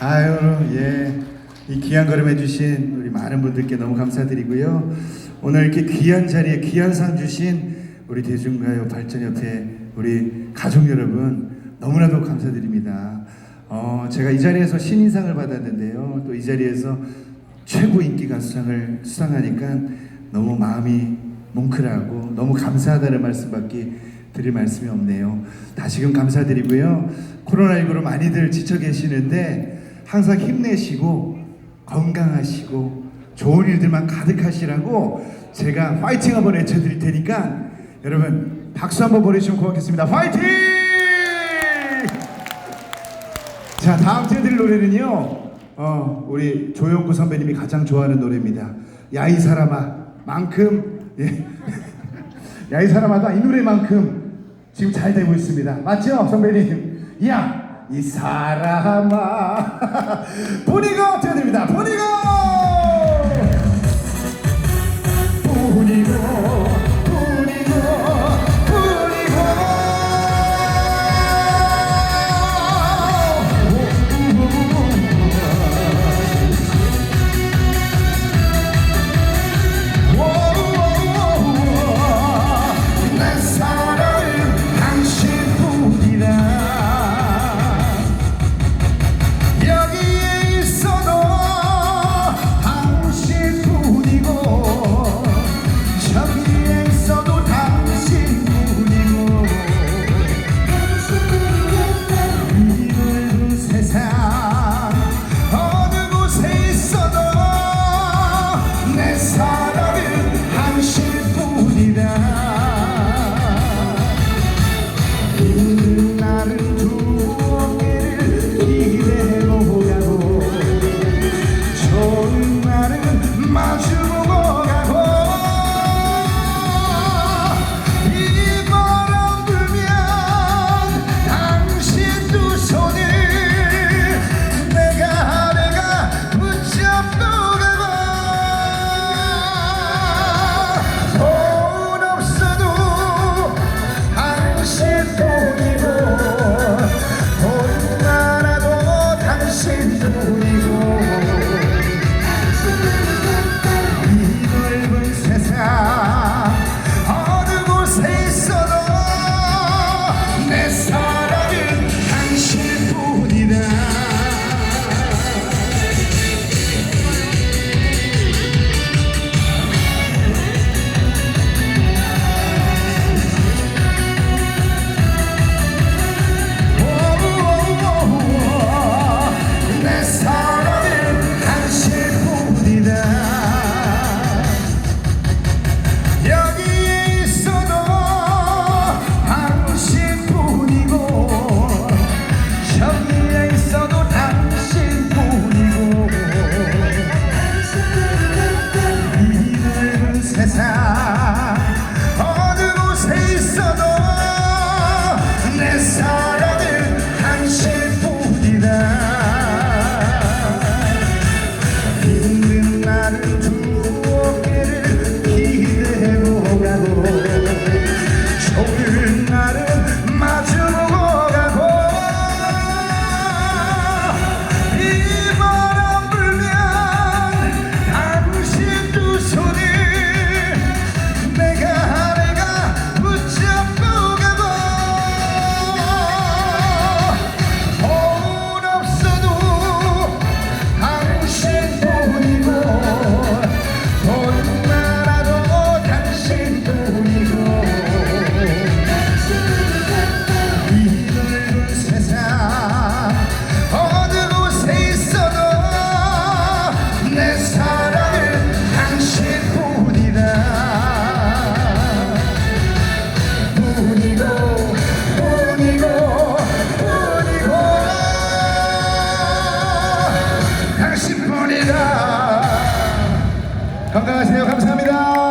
아유, 예. 이 귀한 걸음 해주신 우리 많은 분들께 너무 감사드리고요. 오늘 이렇게 귀한 자리에 귀한 상 주신 우리 대중가요 발전협회 우리 가족 여러분 너무나도 감사드립니다. 어, 제가 이 자리에서 신인상을 받았는데요. 또 이 자리에서 최고 인기 가수상을 수상하니까 너무 마음이 뭉클하고 너무 감사하다는 말씀밖에 드릴 말씀이 없네요. 다시금 감사드리고요. 코로나19로 많이들 지쳐 계시는데 항상 힘내시고 건강하시고 좋은 일들만 가득하시라고 제가 파이팅 한번 외쳐드릴 테니까 여러분 박수 한번 보내주시면 고맙겠습니다. 파이팅! 자 다음 드릴 노래는요. 어, 우리 조영구 선배님이 가장 좋아하는 노래입니다. 야이 사람아 만큼 예. 야이 사람아가 이 노래만큼 지금 잘 되고 있습니다. 맞죠 선배님? 야 이 사람아. 보니고 드립니다. 보니고 뿐이고 건강하시네요. 감사합니다.